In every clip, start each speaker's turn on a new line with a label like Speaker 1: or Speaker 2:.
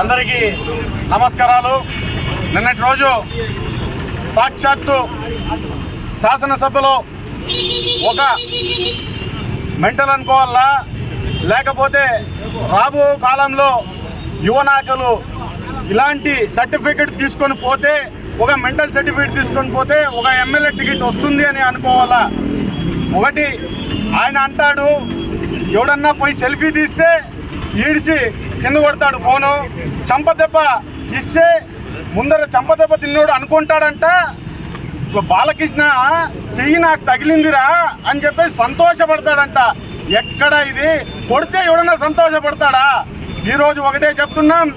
Speaker 1: అందరికీ నమస్కారాలు. నిన్నటి రోజు సాక్షాత్తు శాసనసభలో ఒక మెంటల్ అనుకోవాలా? లేకపోతే రాబో కాలంలో యువ నాయకులు ఇలాంటి సర్టిఫికెట్ తీసుకొని పోతే ఒక మెంటల్ సర్టిఫికెట్ తీసుకొని పోతే ఒక ఎమ్మెల్యే టికెట్ వస్తుంది అని అనుకోవాలా? ఒకటి ఆయన అంటాడు ఎవడన్నా పోయి సెల్ఫీ తీస్తే ఈడిచి కింద కొడతాడు ఫోను. చంపదెబ్బ ఇస్తే ముందర చంపదెబ్బ తిన్నోడు అనుకుంటాడంట. బాలకృష్ణ చెయ్యి నాకు తగిలిందిరా అని చెప్పేసి సంతోషపడతాడంట. ఎక్కడ ఇది? కొడితే ఎవడన్నా సంతోషపడతాడా? ఈరోజు ఒకటే చెప్తున్నాం.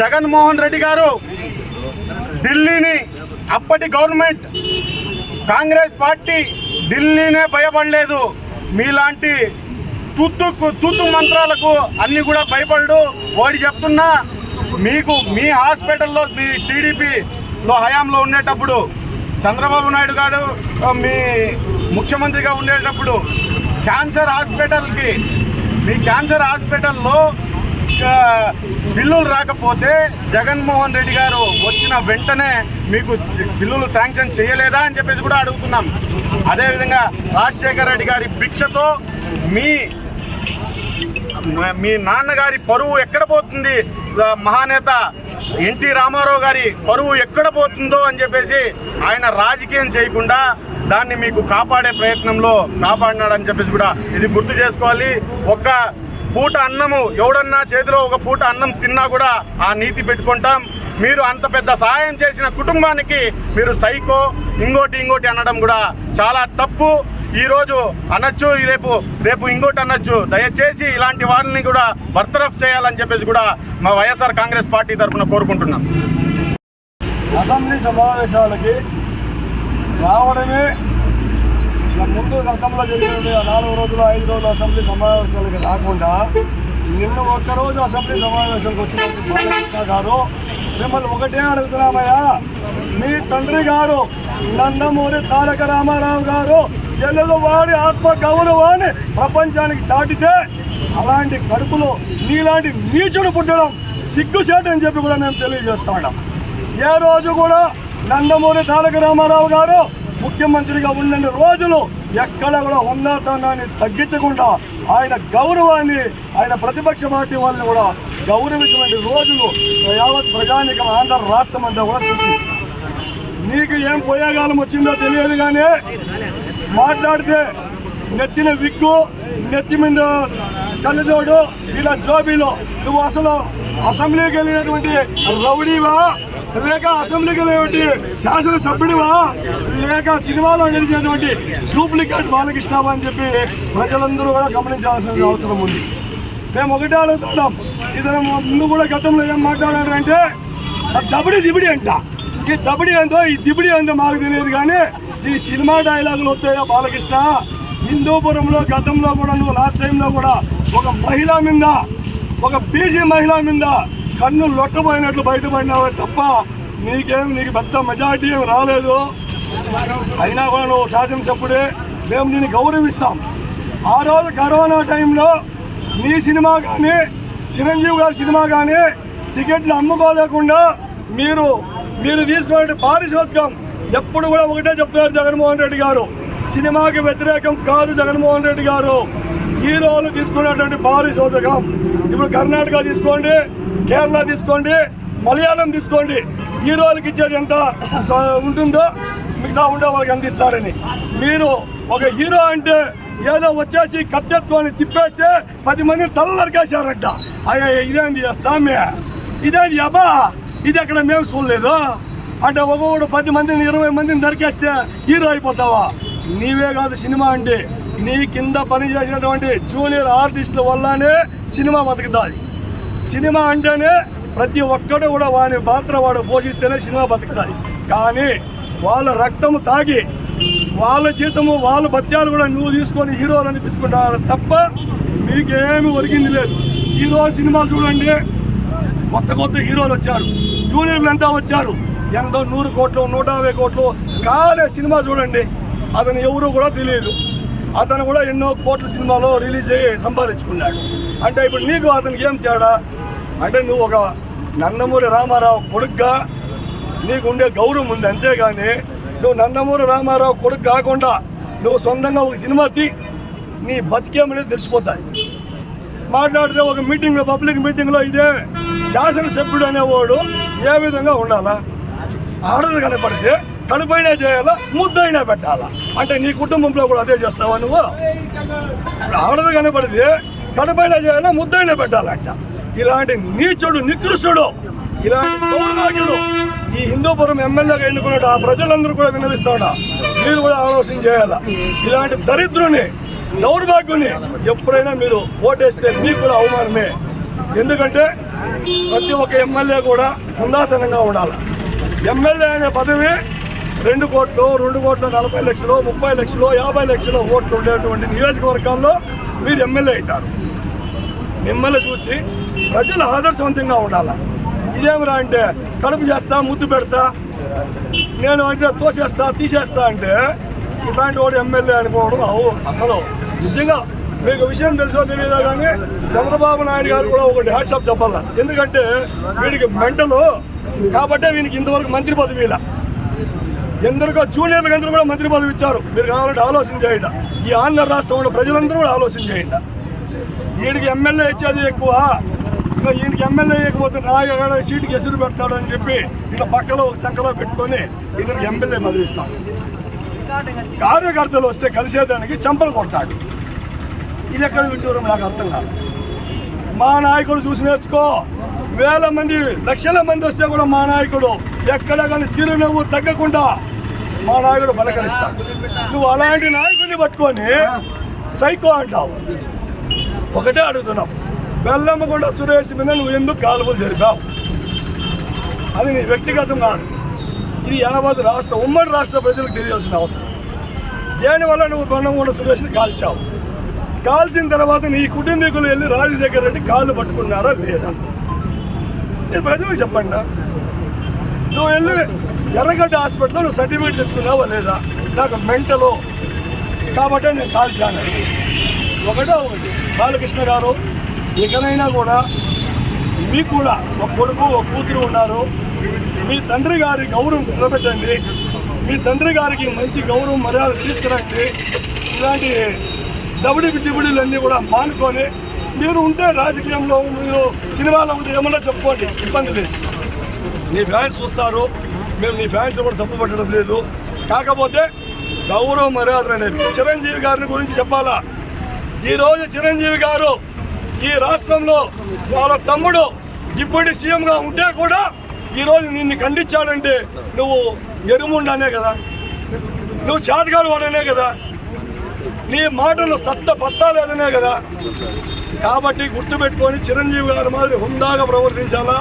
Speaker 1: జగన్మోహన్ రెడ్డి గారు ఢిల్లీని అప్పటి గవర్నమెంట్ కాంగ్రెస్ పార్టీ ఢిల్లీనే భయపడలేదు. మీలాంటి తుత్తు తుత్తు మంత్రాలకు అన్ని కూడా భయపడు ఓడి చెప్తున్నా మీకు మీ హాస్పిటల్లో మీ టీడీపీలో హయాంలో ఉండేటప్పుడు చంద్రబాబు నాయుడు గారు మీ ముఖ్యమంత్రిగా ఉండేటప్పుడు క్యాన్సర్ హాస్పిటల్కి మీ క్యాన్సర్ హాస్పిటల్లో బిల్లులు రాకపోతే జగన్మోహన్ రెడ్డి గారు వచ్చిన వెంటనే మీకు బిల్లులు శాంక్షన్ చేయలేదా అని చెప్పేసి కూడా అడుగుతున్నాం. అదేవిధంగా రాజశేఖర రెడ్డి గారి భిక్షతో మీ మీ నాన్నగారి పరువు ఎక్కడ పోతుంది? మహానేత ఎన్టీ రామారావు గారి పరువు ఎక్కడ పోతుందో అని చెప్పేసి ఆయన రాజకీయం చేయకుండా దాన్ని మీకు కాపాడే ప్రయత్నంలో కాపాడినాడని చెప్పేసి కూడా ఇది గుర్తు చేసుకోవాలి. ఒక్క పూట అన్నము ఎవడన్నా చేతిలో ఒక పూట అన్నం తిన్నా కూడా ఆ నీతి పెట్టుకుంటాం. మీరు అంత పెద్ద సహాయం చేసిన కుటుంబానికి మీరు సైకో ఇంకోటి ఇంకోటి అనడం కూడా చాలా తప్పు. ఈరోజు అనొచ్చు రేపు రేపు ఇంకోటి అనొచ్చు. దయచేసి ఇలాంటి వారిని కూడా బర్తరఫ్ చేయాలని చెప్పేసి కూడా మా వైఎస్ఆర్ కాంగ్రెస్ పార్టీ తరఫున కోరుకుంటున్నాం.
Speaker 2: అసెంబ్లీ సమావేశాలకి రావడమే ముందు గతంలో జరిగిన ఆ నాలుగు రోజులు ఐదు రోజులు అసెంబ్లీ సమావేశాలకి రాకుండా నిన్న ఒక్కరోజు అసెంబ్లీ సమావేశాలకు వచ్చినప్పుడు బాలకృష్ణ గారు మిమ్మల్ని ఒకటే అడుగుతున్నామయ్యా మీ తండ్రి గారు నందమూరి తారక రామారావు గారు తెలుగువాడి ఆత్మ గౌరవాన్ని ప్రపంచానికి చాటితే అలాంటి కడుపులో నీలాంటి నీచుడు పుట్టడం సిగ్గుచేట అని చెప్పి కూడా మేము తెలియజేస్తాం ఏ రోజు కూడా నందమూరి తారక రామారావు గారు ముఖ్యమంత్రిగా ఉన్న రోజులు ఎక్కడ కూడా ఉన్నతనాన్ని తగ్గించకుండా ఆయన గౌరవాన్ని ఆయన ప్రతిపక్ష పార్టీ వాళ్ళని కూడా గౌరవించినటువంటి రోజులు యావత్ ప్రజానికం ఆంధ్ర రాష్ట్రం అంతా కూడా చూసి. నీకు ఏం పోయేకాలం వచ్చిందో తెలియదు కానీ మాట్లాడితే నెత్తిన విగ్గు నెత్తి మీద కళ్ళజోడు ఇలా జోబీలో. నువ్వు అసలు అసెంబ్లీకి వెళ్ళినటువంటి రౌడీవా? లేక అసెంబ్లీకి వెళ్ళినటువంటి శాసనసభ్యుడివా? లేక సినిమాలో నడిచేటువంటి డూప్లికేట్ బాలకృష్ణవా అని చెప్పి ప్రజలందరూ కూడా గమనించాల్సిన అవసరం ఉంది. మేము ఒకటే అడుగుతున్నాం. ఇతను ముందు కూడా గతంలో ఏం మాట్లాడారంటే దబడి దిబిడి అంట. ఈ దబడి ఏందో ఈ దిబిడి ఏందో మాకు తెలియదు కానీ ఈ సినిమా డైలాగులు వద్దయ్యా బాలకృష్ణ? హిందూపురంలో గతంలో కూడా నువ్వు లాస్ట్ టైంలో కూడా ఒక మహిళ మీద ఒక బీసీ మహిళ మీద కన్ను లొట్టబోయినట్లు బయటపడినావే తప్ప నీకేం నీకు పెద్ద మెజారిటీ ఏం రాలేదు. అయినా కూడా నువ్వు శాసనసభ్యుడే మేము నిన్ను గౌరవిస్తాం. ఆ రోజు కరోనా టైంలో నీ సినిమా కానీ చిరంజీవి గారి సినిమా కానీ టికెట్లు అమ్ముకోలేకుండా మీరు మీరు తీసుకునే పారిశోధకం ఎప్పుడు కూడా ఒకటే చెప్తున్నారు జగన్మోహన్ రెడ్డి గారు. సినిమాకి వ్యతిరేకం కాదు జగన్మోహన్ రెడ్డి గారు. హీరోలు తీసుకునేటటువంటి భారీ శోధకం. ఇప్పుడు కర్ణాటక తీసుకోండి కేరళ తీసుకోండి మలయాళం తీసుకోండి. హీరోలకు ఇచ్చేది ఎంత ఉంటుందో మిగతా ఉండే వాళ్ళకి అందిస్తారని మీరు ఒక హీరో అంటే ఏదో వచ్చేసి కత్తెత్తుకొని తిప్పేస్తే పది మంది తల్లరికేశారట అయ్యా ఇదేంది సామ్య? ఇదేంది అబ్బా? ఇది అక్కడ మేము చూడలేదు. అంటే ఒక్కొక్కడు పది మందిని ఇరవై మందిని నరికేస్తే హీరో అయిపోతావా? నీవే కాదు సినిమా అంటే నీ కింద పనిచేసేటువంటి జూనియర్ ఆర్టిస్టుల వల్లనే సినిమా బతుకుతుంది. సినిమా అంటేనే ప్రతి ఒక్కడు కూడా వాని పాత్ర వాడు పోషిస్తేనే సినిమా బతుకుతుంది. కానీ వాళ్ళ రక్తము తాగి వాళ్ళ జీతము వాళ్ళ బత్యాలు కూడా నువ్వు తీసుకొని హీరోలు అనిపించుకుంటారు తప్ప మీకేమి ఒరిగింది లేదు. హీరో సినిమాలు చూడండి. కొత్త కొత్త హీరోలు వచ్చారు. జూనియర్లు ఎంత వచ్చారు. ఎంతో నూరు కోట్లు నూట యాభై కోట్లు. కాలే సినిమా చూడండి అతను ఎవరు కూడా తెలియదు. అతను కూడా ఎన్నో కోట్ల సినిమాలో రిలీజ్ అయ్యి సంపాదించుకున్నాడు. అంటే ఇప్పుడు నీకు అతనికి ఏం తేడా? అంటే నువ్వు ఒక నందమూరి రామారావు కొడుగ్గా నీకు ఉండే గౌరవం ఉంది అంతేగాని నువ్వు నందమూరి రామారావు కొడుకు కాకుండా నువ్వు సొంతంగా ఒక సినిమా తీ నీ బతికేమనేది తెలిసిపోతాయి. మాట్లాడితే ఒక మీటింగ్లో పబ్లిక్ మీటింగ్లో ఇదే శాసనసభ్యుడు అనేవాడు ఏ విధంగా ఉండాలా? ఆడది కనపడితే కడుపైనా చేయాలా ముద్దైనా పెట్టాలా? అంటే నీ కుటుంబంలో కూడా అదే చేస్తావా నువ్వు? ఇప్పుడు ఆడది కనపడితే కడుపైనా చేయాలా ముద్దైనా పెట్టాలంట. ఇలాంటి నీచుడు నికృష్టుడు ఇలాంటి దౌర్భాగ్యుడు ఈ హిందూపురం ఎమ్మెల్యేగా ఎన్నుకున్నాడు ఆ ప్రజలందరూ కూడా వినదిస్తాడా మీరు కూడా ఆలోచన చేయాలా? ఇలాంటి దరిద్రుని దౌర్భాగ్యుని ఎప్పుడైనా మీరు ఓటేస్తే మీకు కూడా అవమానమే. ఎందుకంటే ప్రతి ఒక్క ఎమ్మెల్యే కూడా ఉందాతనంగా ఉండాలి? ఎమ్మెల్యే అనే పదవి రెండు కోట్లు రెండు కోట్ల నలభై లక్షలు ముప్పై లక్షలు యాభై లక్షలు ఓట్లు ఉండేటువంటి నియోజకవర్గాల్లో మీరు ఎమ్మెల్యే అవుతారు. మిమ్మల్ని చూసి ప్రజలు ఆదర్శవంతంగా ఉండాలి? ఇదేమిరా అంటే కడుపు చేస్తా ముద్దు పెడతా నేను అంటే తోసేస్తా తీసేస్తా అంటే ఇలాంటి వాడు ఎమ్మెల్యే అనుకోవడం అవు అసలు. నిజంగా మీకు విషయం తెలుసో తెలియదా కానీ చంద్రబాబు నాయుడు గారు కూడా ఒకటి హ్యాట్సాప్ చెప్పాల? ఎందుకంటే వీడికి మెంటలు కాబట్టే వీనికి ఇంతవరకు మంత్రి పదవి ఇలా. ఎందరికో జూనియర్లకు అందరూ కూడా మంత్రి పదవి ఇచ్చారు. మీరు కావాలంటే ఆలోచన చేయండి. ఈ ఆంధ్ర రాష్ట్రంలో ప్రజలందరూ కూడా ఆలోచన చేయండి. వీడికి ఎమ్మెల్యే ఇచ్చేది ఎక్కువ. ఇక ఈయనకి ఎమ్మెల్యే ఇవ్వకపోతే రాయగడ సీటుకి ఎసురు పెడతాడు అని చెప్పి ఇట్లా పక్కలో ఒక సంఖలో పెట్టుకొని ఇతనికి ఎమ్మెల్యే పదవి కార్యకర్తలు వస్తే కలిసేదానికి చంపలు కొడతాడు. ఇది ఎక్కడ విడ్డూరం నాకు అర్థం కాదు. మా నాయకుడు చూసి నేర్చుకో. వేల మంది లక్షల మంది వస్తే కూడా మా నాయకుడు ఎక్కడ కానీ చిరునవ్వు తగ్గకుండా మా నాయకుడు బలకరిస్తాడు. నువ్వు అలాంటి నాయకుడిని పట్టుకొని సైకో అంటావు. ఒకటే అడుగుతున్నావు బెల్లమ్మగొండ సురేష్ మీద నువ్వు ఎందుకు కాలువలు జరిపావు? అది నీ వ్యక్తిగతం కాదు. ఇది యావత్ రాష్ట్ర ఉమ్మడి రాష్ట్ర ప్రజలకు తెలియాల్సిన అవసరం. దేనివల్ల నువ్వు బెల్లంగొండ సురేష్ని కాల్చావు? కాల్చిన తర్వాత నీ కుటుంబీకులు వెళ్ళి రాజశేఖర్ రెడ్డి కాళ్ళు పట్టుకున్నారా లేదా? నేను ప్రజలకు చెప్పండి? నువ్వు వెళ్ళి ఎర్రగడ్డ హాస్పిటల్లో నువ్వు సర్టిఫికేట్ తెచ్చుకున్నావా లేదా? నాకు మెంటలో కాబట్టి నేను కాల్చాను ఒకటో ఒకటి. బాలకృష్ణ గారు ఇకనైనా కూడా మీకు కూడా ఒక కొడుకు ఒక కూతురు ఉన్నారు. మీ తండ్రి గారి గౌరవం నిలబెట్టండి. మీ తండ్రి గారికి మంచి గౌరవం మర్యాద తీసుకురండి. ఇలాంటి దబడి బిడ్డిబిడిలన్నీ కూడా మానుకొని మీరు ఉంటే రాజకీయంలో మీరు సినిమాలో ఉంటే ఏమన్నా చెప్పుకోండి ఇబ్బంది లేదు. నీ ఫ్యాన్స్ చూస్తారు మేము నీ ఫ్యాన్స్ కూడా తప్పు పట్టడం లేదు. కాకపోతే గౌరవ మర్యాదలు అనేది. చిరంజీవి గారిని గురించి చెప్పాలా? ఈరోజు చిరంజీవి గారు ఈ రాష్ట్రంలో వాళ్ళ తమ్ముడు డిప్యూటీ సీఎంగా ఉంటే కూడా ఈరోజు నిన్ను ఖండించాడంటే నువ్వు ఎరుముండానే కదా. నువ్వు చేతగాడు వాడనే కదా. నీ మాటలు సత్త పత్తా లేదనే కదా. కాబట్టి గుర్తుపెట్టుకొని చిరంజీవి గారి మాదిరి హుందాగా ప్రవర్తించాలా?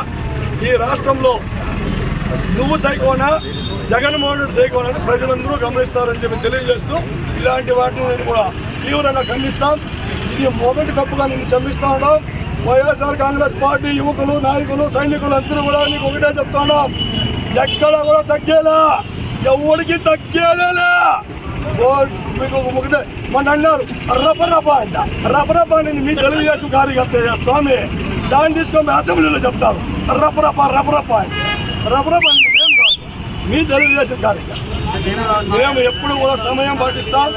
Speaker 2: ఈ రాష్ట్రంలో నువ్వు సైకోనా జగన్మోహన్ రెడ్డి సైకో అనేది ప్రజలందరూ గమనిస్తారని చెప్పి తెలియజేస్తూ ఇలాంటి వాటిని నేను కూడా తీవ్రంగా ఖండిస్తాం. ఇది మొదటి తప్పుగా నిన్ను చంపిస్తా ఉన్నాం. వైఎస్ఆర్ కాంగ్రెస్ పార్టీ యువకులు నాయకులు సైనికులు అందరూ కూడా నీకు ఒకటే చెప్తా ఉన్నాం. ఎక్కడ కూడా తగ్గేలా. ఎవరికి తగ్గేదేలా మీకు ఒకటే మన అన్నారు రపరప అంట. రప అని మీ తెలుగుదేశం కార్యకర్త స్వామి. దాన్ని తీసుకొని అసెంబ్లీలో చెప్తారు. రపరప రపరప రప రపరప అంటే అనేది మేము కాదు. మీ తెలుగుదేశం కార్యకర్త. మేము ఎప్పుడు కూడా సమయం పాటిస్తాం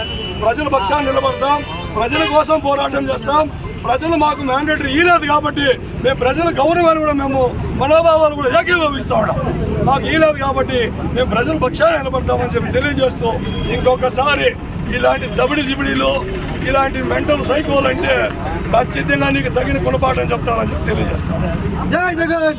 Speaker 2: ప్రజల పక్షాన్ని నిలబడతాం ప్రజల కోసం పోరాటం చేస్తాం ప్రజలు మాకు మ్యాండేటరీ ఇలేదు కాబట్టి మేము ప్రజల గౌరవాన్ని కూడా మేము మనోభావాలు కూడా ఏకీభవిస్తా ఉన్నాం. మాకు ఇలేదు కాబట్టి మేము ప్రజల పక్షాన్ని నిలబడతామని చెప్పి తెలియజేస్తూ ఇంకొకసారి ఇలాంటి దబిడి దిబిడీలు ఇలాంటి మెంటల్ సైకోలు అంటే ఖచ్చితంగా నీకు తగిన గుణపాఠం చెప్తానని చెప్పి తెలియజేస్తాం జై జగన్!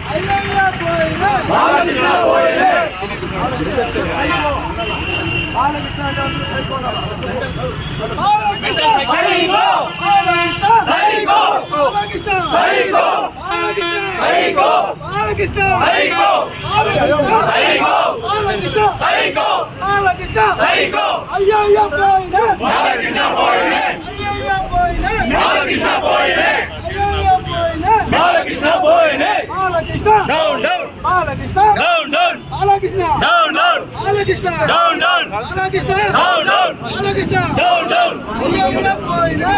Speaker 2: బాలకృష్ణ అంటే అందరూ సైకోనా
Speaker 3: psycho psycho psycho
Speaker 2: Balakrishna. Balakrishna. Balakrishna అయ్యయ్య పోయినే. అయ్యయ్య పోయినే. అయ్యయ్య పోయినే.
Speaker 4: Balakrishna పోయినే.
Speaker 2: Balakrishna.
Speaker 4: Down down.
Speaker 2: Balakrishna.
Speaker 4: Down down.
Speaker 2: Balakrishna.
Speaker 4: Down down.
Speaker 2: Balakrishna.
Speaker 4: Down down.
Speaker 2: Balakrishna.
Speaker 4: Down down.
Speaker 2: Balakrishna.
Speaker 4: Down down.
Speaker 2: అయ్యయ్య పోయినే.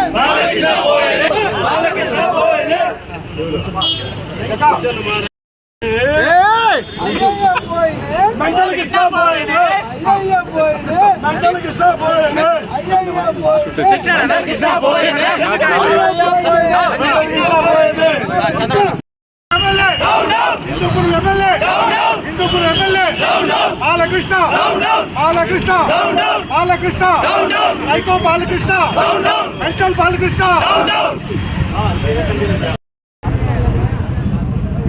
Speaker 4: పోయినే.
Speaker 1: మెంటల్ కృష్ణ పోయినే
Speaker 2: అయ్యయ్య
Speaker 1: Krishna
Speaker 4: Krishna
Speaker 1: Krishna Hindupur MLA. Hindupur MLA. Balakrishna. Balakrishna. Balakrishna. Psycho Balakrishna. Mental Balakrishna.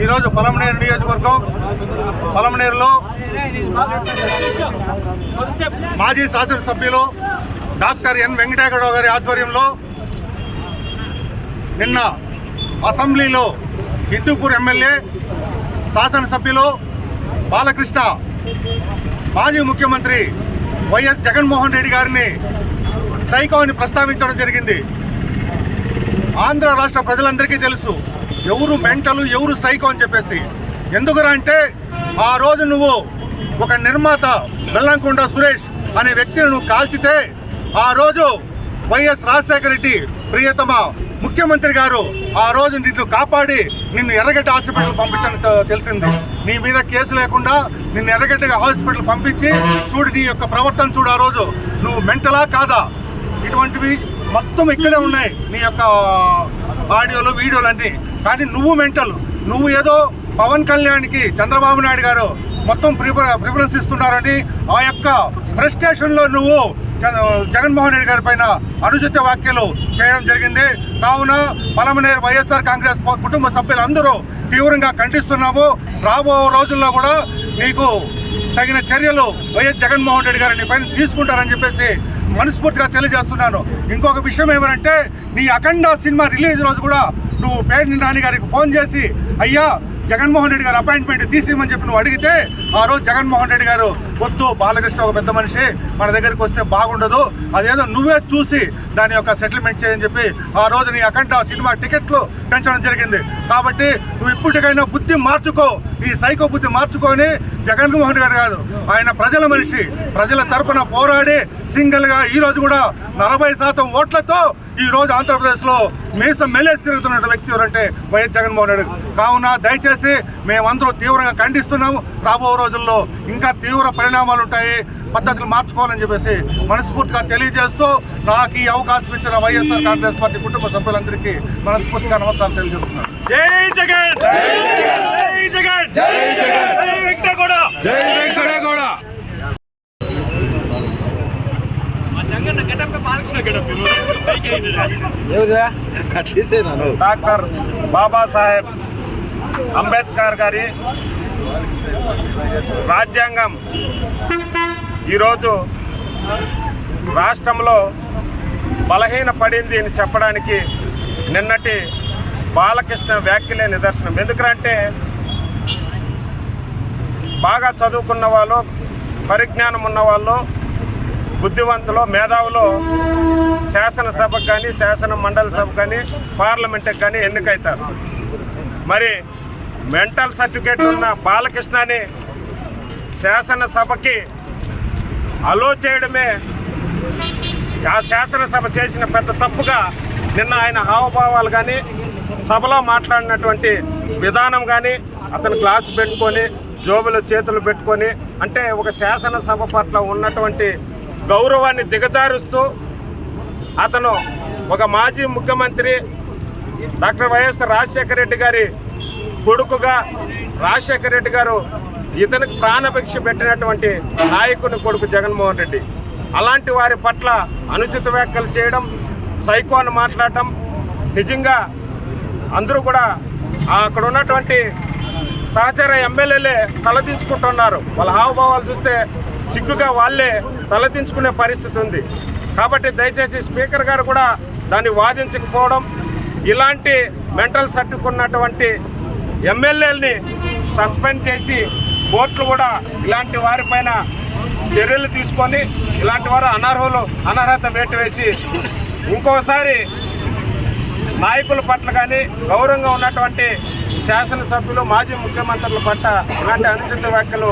Speaker 1: ఈరోజు పొలంనేరు నియోజకవర్గం పొలంనేరులో మాజీ శాసనసభ్యులు doctor N Venkateswararao గారి ఆధ్వర్యంలో నిన్న అసెంబ్లీలో హిందూపూర్ ఎమ్మెల్యే శాసనసభ్యులు బాలకృష్ణ మాజీ ముఖ్యమంత్రి వైఎస్ జగన్మోహన్ రెడ్డి గారిని సైకో అని ప్రస్తావించడం జరిగింది. ఆంధ్ర రాష్ట్ర ప్రజలందరికీ తెలుసు ఎవరు మెంటలు ఎవరు సైకో అని చెప్పేసి. ఎందుకురా అంటే ఆ రోజు నువ్వు ఒక నిర్మాత బెల్లంకొండ సురేష్ అనే వ్యక్తిని నువ్వు కాల్చితే ఆ రోజు వైఎస్ రాజశేఖర రెడ్డి ప్రియతమ ముఖ్యమంత్రి గారు ఆ రోజు నిన్ను కాపాడి నిన్ను ఎర్రగడ్డ హాస్పిటల్ పంపించని తెలిసింది. నీ మీద కేసు లేకుండా నిన్ను ఎర్రగడ్డ హాస్పిటల్ పంపించి చూడు నీ యొక్క ప్రవర్తన చూడు ఆ రోజు. నువ్వు మెంటలా కాదా? ఇటువంటివి మొత్తం ఇక్కడే ఉన్నాయి. నీ యొక్క ఆడియోలు వీడియోలు అన్నీ కానీ నువ్వు మెంటల్. నువ్వు ఏదో పవన్ కళ్యాణ్కి చంద్రబాబు నాయుడు గారు మొత్తం ప్రిఫర ప్రిఫరెన్స్ ఇస్తున్నారని ఆ యొక్క ప్రెస్టేషన్లో నువ్వు జ- జగన్మోహన్ రెడ్డి గారి పైన అనుచిత వ్యాఖ్యలు చేయడం జరిగింది. కావున పలమనేరు వైఎస్ఆర్ కాంగ్రెస్ కుటుంబ సభ్యులందరూ తీవ్రంగా ఖండిస్తున్నాము. రాబో రోజుల్లో కూడా నీకు తగిన చర్యలు వైఎస్ జగన్మోహన్ రెడ్డి గారిని పైన తీసుకుంటారని చెప్పేసి మనస్ఫూర్తిగా తెలియజేస్తున్నాను. ఇంకొక విషయం ఏమనంటే నీ అఖండ సినిమా రిలీజ్ రోజు కూడా నువ్వు పేరు నాని గారికి ఫోన్ చేసి అయ్యా జగన్మోహన్ రెడ్డి గారు అపాయింట్మెంట్ తీసేయమని చెప్పి నువ్వు అడిగితే ఆ రోజు జగన్మోహన్ రెడ్డి గారు వద్దు బాలకృష్ణ ఒక పెద్ద మనిషి మన దగ్గరికి వస్తే బాగుండదు. అదేదో నువ్వే చూసి దాని యొక్క సెటిల్మెంట్ చేయని చెప్పి ఆ రోజు నీ అఖండ సినిమా టికెట్లు పెంచడం జరిగింది. కాబట్టి నువ్వు ఇప్పటికైనా బుద్ధి మార్చుకో. నీ సైకో బుద్ధి మార్చుకొని జగన్మోహన్ రెడ్డి కాదు ఆయన ప్రజల మనిషి ప్రజల తరపున పోరాడి సింగిల్గా ఈ రోజు కూడా నలభై శాతం ఓట్లతో ఈ రోజు ఆంధ్రప్రదేశ్లో మీసం మెలేసి తిరుగుతున్న వ్యక్తి ఎవరంటే వైఎస్ జగన్మోహన్ రెడ్డి కావున దయచేసి మేమందరూ తీవ్రంగా ఖండిస్తున్నాము. రాబో రోజుల్లో ఇంకా తీవ్ర పరిణామాలు ఉంటాయి. పద్ధతులు మార్చుకోవాలని చెప్పేసి మనస్ఫూర్తిగా తెలియజేస్తూ నాకు ఈ అవకాశం ఇచ్చిన వైఎస్ఆర్ కాంగ్రెస్ పార్టీ కుటుంబ సభ్యులందరికీ మనస్ఫూర్తిగా నమస్కారం తెలియజేస్తున్నాను.
Speaker 4: జై జగన్! జై జగన్! జై జగన్! జై వెంకటగౌడ! జై వెంకటగౌడ!
Speaker 5: డాక్టర్ బాబాసాహెబ్ అంబేద్కర్ గారి రాజ్యాంగం. ఈరోజు రాష్ట్రంలో బలహీన పడింది అని చెప్పడానికి నిన్నటి బాలకృష్ణ వ్యాఖ్యలే నిదర్శనం. ఎందుకంటే బాగా చదువుకున్న వాళ్ళు పరిజ్ఞానం ఉన్న వాళ్ళు బుద్ధివంతులు మేధావులు శాసనసభకు కానీ శాసన మండలి సభ కానీ పార్లమెంట్కి కానీ ఎన్నికవుతారు మరి మెంటల్ సర్టిఫికేట్ ఉన్న బాలకృష్ణని శాసనసభకి అలో చేయడమే. ఆ శాసనసభ చేసిన పెద్ద తప్పుగా నిన్న ఆయన హావభావాలు కానీ సభలో మాట్లాడినటువంటి విధానం కానీ అతను క్లాస్ పెట్టుకొని జోబులో చేతులు పెట్టుకొని అంటే ఒక శాసనసభ పట్ల ఉన్నటువంటి గౌరవాన్ని దిగజారుస్తూ అతను ఒక మాజీ ముఖ్యమంత్రి డాక్టర్ వైఎస్ రాజశేఖర రెడ్డి గారి కొడుకుగా రాజశేఖర రెడ్డి గారు ఇతనికి ప్రాణభిక్ష పెట్టినటువంటి నాయకుని కొడుకు జగన్మోహన్ రెడ్డి. అలాంటి వారి పట్ల అనుచిత వ్యాఖ్యలు చేయడం సైకో అని మాట్లాడటం నిజంగా అందరూ కూడా అక్కడ ఉన్నటువంటి సహచర ఎమ్మెల్యేలే తలదించుకుంటున్నారు. వాళ్ళ హావభావాలు చూస్తే సిగ్గుగా వాళ్ళే తలదించుకునే పరిస్థితి ఉంది. కాబట్టి దయచేసి స్పీకర్ గారు కూడా దాన్ని వాదించకపోవడం ఇలాంటి మెంటల్ సర్టిఫిక్ ఉన్నటువంటి ఎమ్మెల్యేలని సస్పెండ్ చేసి కోర్టులు కూడా ఇలాంటి వారిపైన చర్యలు తీసుకొని ఇలాంటి వారు అనర్హులు అనర్హత వేటు వేసి ఇంకోసారి నాయకుల పట్ల కానీ గౌరవంగా ఉన్నటువంటి శాసనసభ్యులు మాజీ ముఖ్యమంత్రుల పట్ల ఇలాంటి అనుచిత వ్యాఖ్యలు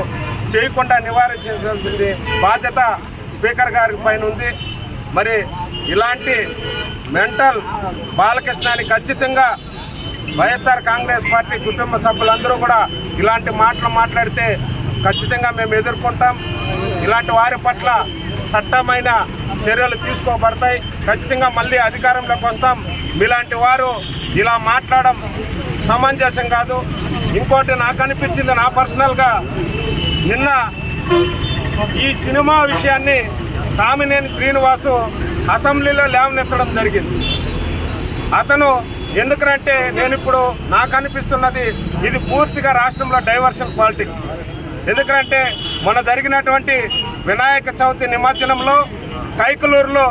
Speaker 5: చేయకుండా నివారించాల్సింది బాధ్యత స్పీకర్ గారి పైన ఉంది. మరి ఇలాంటి మెంటల్ బాలకృష్ణాన్ని ఖచ్చితంగా వైఎస్ఆర్ కాంగ్రెస్ పార్టీ కుటుంబ సభ్యులందరూ కూడా ఇలాంటి మాటలు మాట్లాడితే ఖచ్చితంగా మేము ఎదుర్కొంటాం. ఇలాంటి వారి పట్ల చట్టమైన చర్యలు తీసుకోబడతాయి. ఖచ్చితంగా మళ్ళీ అధికారంలోకి వస్తాం. మీలాంటి వారు ఇలా మాట్లాడడం సమంజసం కాదు. ఇంకోటి నాకు అనిపించింది నా పర్సనల్గా. నిన్న ఈ సినిమా విషయాన్ని కామినేని శ్రీనివాసు అసెంబ్లీలో లేవనెత్తడం జరిగింది. అతను ఎందుకంటే నేను ఇప్పుడు నాకు అనిపిస్తున్నది ఇది పూర్తిగా రాష్ట్రంలో డైవర్షన్ పాలిటిక్స్. ఎందుకంటే మన జరిగినటువంటి వినాయక చవితి నిమజ్జనంలో కైకలూరులో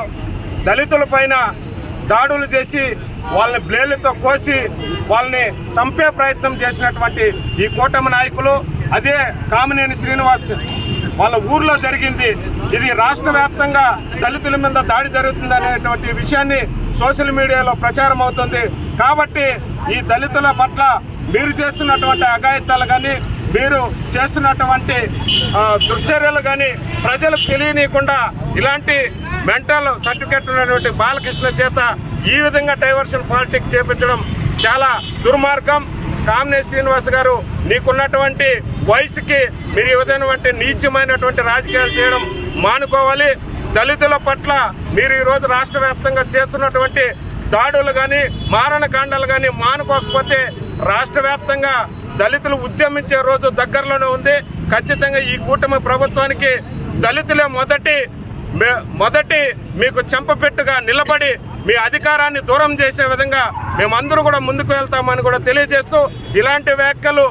Speaker 5: దళితుల పైన దాడులు చేసి వాళ్ళని బ్లేళ్ళతో కోసి వాళ్ళని చంపే ప్రయత్నం చేసినటువంటి ఈ కూటమి నాయకులు అదే కామినేని శ్రీనివాస్ వాళ్ళ ఊర్లో జరిగింది. ఇది రాష్ట్ర వ్యాప్తంగా దళితుల మీద దాడి జరుగుతుంది అనేటువంటి విషయాన్ని సోషల్ మీడియాలో ప్రచారం అవుతుంది. కాబట్టి ఈ దళితుల పట్ల మీరు చేస్తున్నటువంటి అఘాయిత్యాలు కానీ మీరు చేస్తున్నటువంటి దుర్చర్యలు కానీ ప్రజలకు తెలియనీయకుండా ఇలాంటి మెంటల్ సర్టిఫికెట్ ఉన్నటువంటి బాలకృష్ణ చేత ఈ విధంగా డైవర్షన్ పాలిటిక్స్ చేపించడం చాలా దుర్మార్గం. కామినే శ్రీనివాస్ గారు నీకున్నటువంటి వయసుకి మీరు ఈ నీచమైనటువంటి రాజకీయాలు చేయడం మానుకోవాలి. దళితుల పట్ల మీరు ఈరోజు రాష్ట్ర వ్యాప్తంగా చేస్తున్నటువంటి దాడులు కానీ మారణకాండాలు కానీ మానుకోకపోతే రాష్ట్ర వ్యాప్తంగా దళితులు ఉద్యమించే రోజు దగ్గరలోనే ఉంది. ఖచ్చితంగా ఈ కూటమి ప్రభుత్వానికి దళితులే మొదటి మొదటి మీకు చెంపపెట్టుగా నిలబడి మీ అధికారాన్ని దూరం చేసే విధంగా మేమందరూ కూడా ముందుకు వెళ్తామని కూడా తెలియజేస్తూ ఇలాంటి వ్యాఖ్యలు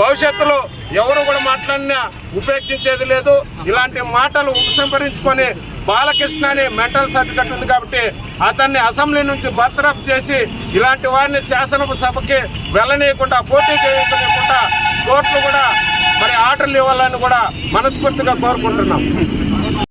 Speaker 5: భవిష్యత్తులో ఎవరు కూడా మాట్లాడినా ఉపేక్షించేది లేదు. ఇలాంటి మాటలు ఉపసంహరించుకొని బాలకృష్ణ అనే మెంటల్ సర్టిఫికెట్ ఉంది కాబట్టి అతన్ని అసెంబ్లీ నుంచి బర్తరఫ్ చేసి ఇలాంటి వారిని శాసనసభకి వెళ్ళనీయకుండా పోటీ చేయకుండా కోర్టులు కూడా మరి ఆర్డర్లు ఇవ్వాలని కూడా మనస్ఫూర్తిగా కోరుకుంటున్నాం.